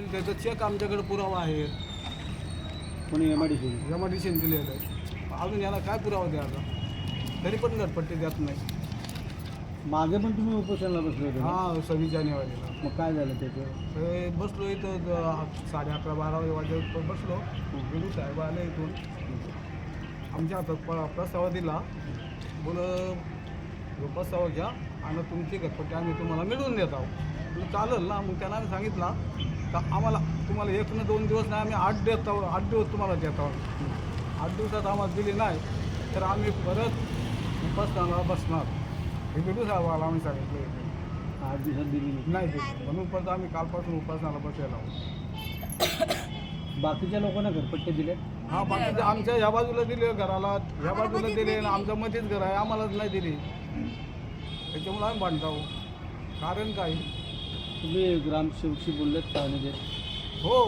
त्याचा चेक आमच्याकडे पुरावा आहे. कोणी एम आय डी सी एमआयडीसीने दिलेलं आहे. अजून याला काय पुरावा द्यायचा तरी पण घरपट्टी देत नाही. मागे पण तुम्ही उपोषणाला बसले होते ना? हां सव्वीस जानेवारीला. मग काय झालं त्याचं? हे बसलो इथं ज- साडे अकरा बारा वाजे बसलो. बिडू साहेब आले इथून. आमच्या हातात प प्रस्ताव दिला. बोल प्रस्ताव घ्या आणि तुमची घरपट्टी आम्ही तुम्हाला मिळवून देत आहोत. म्हणलं चालेल ना मग त्यांना आम्ही सांगितलं का आम्हाला तुम्हाला एक न दोन दिवस नाही आम्ही आठ देत आहोत आठ दिवस तुम्हाला देत. आहोत आठ दिवसात आम्हाला दिली नाही तर आम्ही परत उपासनाला बसणार. हे बिडू साहेबाला आम्ही सांगितलं. आठ दिवसात दिली नाही. दिली. म्हणून परत आम्ही कालपासून उपासनाला बसायला आहोत बाकीच्या लोकांना घरपट्टे दिले? हा बाकी आमच्या ह्या बाजूला दिले घराला ह्या बाजूला दिले आणि आमच्या मध्येच घर आहे आम्हालाच नाही दिली. त्याच्यामुळे आम्ही भांडतो. कारण काय? तुम्ही ग्रामसेवकशी बोललेत का म्हणजे? हो.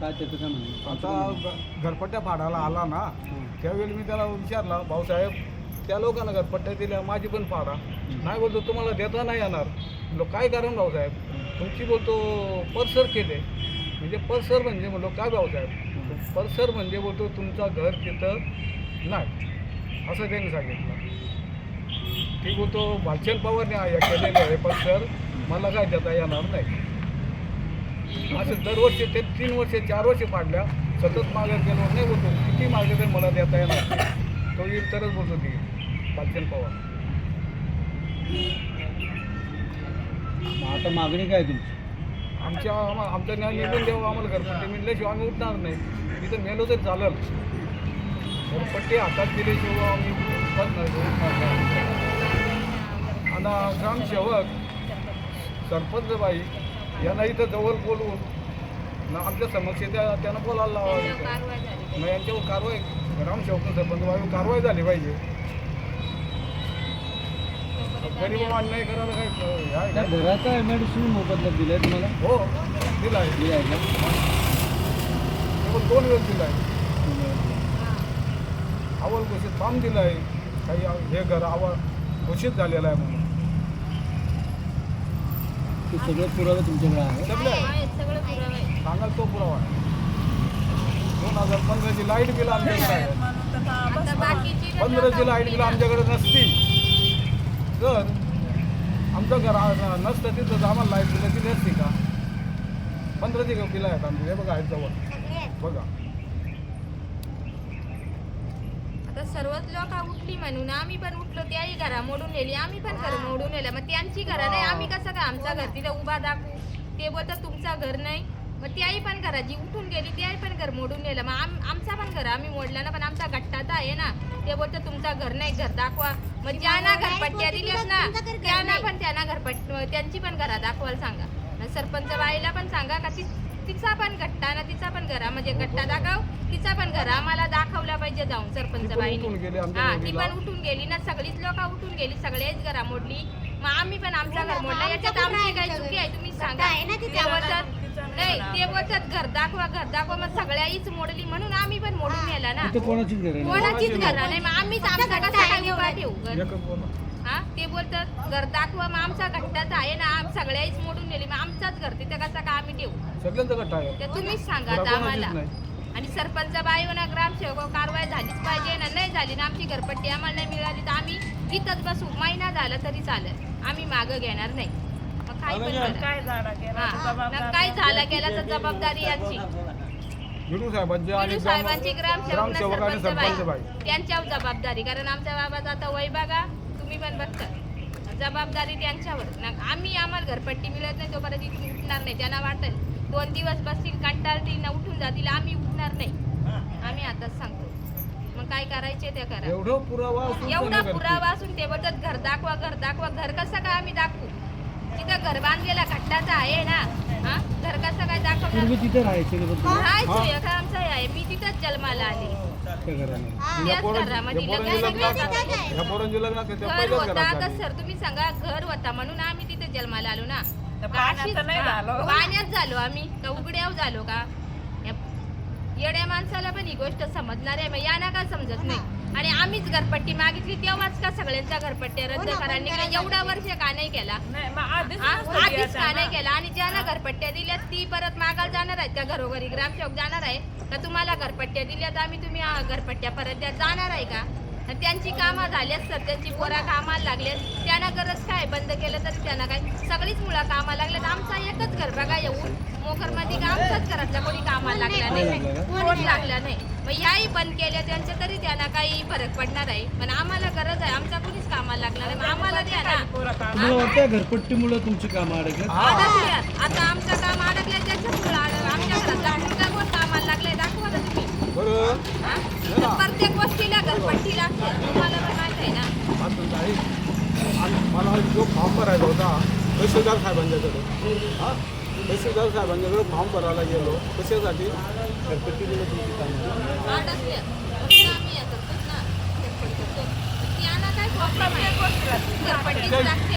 काय त्याचं काय म्हणणं आता ग- घरपट्ट्या फाडायला आला ना हं. त्यावेळी मी त्याला विचारला भाऊसाहेब त्या लोकांना घरपट्ट्या दिल्या माझी पण फाडा नाही बोलतो तुम्हाला देता नाही येणार. म्हणलो काय कारण भाऊसाहेब? तुमची बोलतो परसर केले. म्हणजे परसर म्हणजे? म्हणलो काय भाऊसाहेब? परसर म्हणजे बोलतो तुमचं घर तिथं नाही. असं त्यांनी सांगितलं. ती बोलतो भालचंद पवारने हे केलेलं आहे परसर. मला काय देता येणार नाही. असं दरवर्षी ते तीन वर्ष चार वर्ष पाडल्या सतत मागे गेलो नाही बोलतो किती मागे तर मला देता येणार नाही. तो येईल तरच बोलतो ती भालचंद पवार आता मागणी काय तुमची? आमच्या आमच्या न्याय निघून द्यावं आम्हाला घरपट्टी मिळल्याशिवाय आम्ही उठणार नाही. तिथं मेलो तरी चालेल. घरपट्टी हातात दिल्याशिवाय आम्ही उठणार नाही. आणि ग्रामसेवक सरपंच बाई यांना इथं जवळ बोलवून ना आमच्या समक्ष त्या त्यांना बोलायला लावायचं मग यांच्यावर कारवाई ग्रामसेवक सरपंच बाई कारवाई झाली पाहिजे. गरीब अन्याय करायला काय हे आहे त्या का? घराचा एम आय डी सी मोबदला दिलाय तुम्हाला? हो दिला आहे दिलाय का? केवळ दोन वेळ दिला आहे अवल घोषित फॉर्म दिला आहे काही हे घर अवल घोषित झालेलं आहे म्हणून. ते सगळे पुरावे तुमच्याकडे आहे. सांगाल तो पुरावा. आहे दोन हजार पंधराची लाइट बिल आमच्याकडे आहे आता बाकीची लोकं पंधराची लाइट बिल आमच्याकडे नसती तर आमचं घर आ- नसतं तिथं तर आम्हाला लाइट बिल दिली असती का? पंधराची बिल आहेत आमची. हे बघा आहेत जवळ. बघा. आता सर्वच लोक उठली म्हणून आम्ही पण उठलो त्याही घरा मोडून नेली आम्ही पण घर मोडून नेलं मग त्यांची घरं नाही आम्ही कसं काय आमचं घर तिथं उभा दाखवू? ते बोलतात तुमचं घर नाही. मग त्याही पण घरा जी उठून गेली त्याही पण घर मोडून नेलं. मग आम आमचा पण घर आम्ही मोडला ना पण आमचा गट्टा तर आहे ना. ते बोलतात तुमचं घर नाही घर दाखवा. मग ज्यांना घरपट्ट्या दिल्यात ना. त्यांना पण त्यांना घरपट त्यांची पण घरा दाखवायला सांगा. सरपंच बाईला पण सांगा का ती तिचा पण गट्टा ना तिचा पण घरा म्हणजे गट्टा दाखव तिचा पण घर. आम्हाला दाखवला पाहिजे जाऊन सरपंच बाईने. गेली हा ती. पण उठून गेली ना सगळीच लोक उठून गेली सगळेच घरा मोडली. मग आम्ही पण आमचा घर मोडला. याच्यात आमची काय चुकी आहे तुम्ही सांगा. नाही ते बोलतात घर दाखवा घर दाखवा. मग सगळ्याहीच मोडली म्हणून आम्ही पण मोडून नेला ना. कोणाचीच घर नाही. मग आम्हीच आमचा कसा काय उभा ठेवू? हा? ते बोलतात घर दाखवा मग आमचा गट्टाच आहे ना. आम सगळ्याहीच मोडून नेली मग आमचाच घर तिथे कसा का आम्ही ठेवू सगळ्यांचा गट्टा आहे. ते तुम्हीच सांगा आता कोणाचीच आम्हाला. आणि सरपंच बाई ना ग्रामसेवक कारवाई झालीच पाहिजे ना नाही झाली ना आमची घरपट्टी आम्हाला नाही मिळाली तर आम्ही इथंच बसू. महिना झाला तरी चालेल. आम्ही मागं घेणार नाही. मग काही पण करा. काय झाला गेला हा, मग काय झालं गेला तर जबाबदारी यांची. साहेबांची आणि विनू साहेबांची ग्रामसेवक ना ग्रामसेवक आणि सरपंच सरपंच बाई बाई. त्यांच्यावर जबाबदारी. कारण आमच्या बाबाचा आता वय बघा. तुम्ही पण बघता. जबाबदारी त्यांच्यावर. ना आम्ही आम्हाला घरपट्टी मिळत नाही तोपर्यंत इथून उठणार नाही. त्यांना वाटेल दोन दिवस बसतील कंटाळतील ना उठून जातील आम्ही उठणार नाही. आम्ही आताच सांगतो. मग काय करायचे ते करा. एवढं पुरावा असून एवढा त्यांनी पुरावा असून ते बोलतात घर दाखवा घर दाखवा. घर कसं काय आम्ही दाखवू? तिथं घर बांधलेला घट्टाचा आहे ना हा? घर कसं काय दाखवणार? राहायचे आमचं आहे. मी तिथंच जन्माला आली. पोरांची लग्न त्या घर पहिल्याच होता घरात झाली. सर तुम्ही सांगा घर होता म्हणून आम्ही तिथे जन्माला आलो ना. तर पाण्यात अशीच- तर हा, झालो. पाण्यात झालो आम्ही. का उघड्याव झालो का? येड्या माणसाला पण ही गोष्ट समजणार आहे मग यांना का समजत नाही? आणि आम्हीच घरपट्टी मागितली तेव्हाच का सगळ्यांच्या घरपट्ट्या रद्द करा? निघाल्या एवढा वर्ष का नाही केला? नाही मग आधीच हा? नसतं आधीच द्यायचं का. नाही केला? आणि ज्यांना घरपट्ट्या दिल्या ती परत मागायला जाणार आहेत का? घरोघरी ग्रामसेवक जाणार आहे? का तुम्हाला घरपट्ट्या दिल्या तर आम्ही तुम्ही आ, घरपट्ट्या परत द्या. जाणार आहे का? आणि त्यांची कामं झाली असतात त्यांची पोरा कामाला लागले त्यांना गरज काय? बंद केलं तरी त्यांना काय मुलं कामाला लागल्यात आमचा एकच घर बघा येऊन. मोखरमध्ये का आमच्याच घरातल्या कोणी कामाला लागला नाही कोण लागला नाही. मग ह्याही बंद केल्या त्यांच्या तरी त्यांना काही फरक पडणार आहे. पण आम्हाला गरज आहे आमचा कोणीच कामाला लागणार आहे मग आम्हाला द्या ना. काम घरपट्टीमुळे तुमची कामं. आता आमचं काम अडकलं त्याच्याच आमच्या घरातला मुलगा कोण कामाला लागलाय दाखवा ना तुम्ही? तर प्रत्येक गोष्टीला घरपट्टी लागते तुम्हाला पण माहीत आहे ना. मला जो फॉर्म भरायचा होता. तहसीलदार साहेबांच्याकडे. हां? तहसीलदार साहेबांच्याकडे फॉर्म भरायला गेलो. कशासाठी? गणपती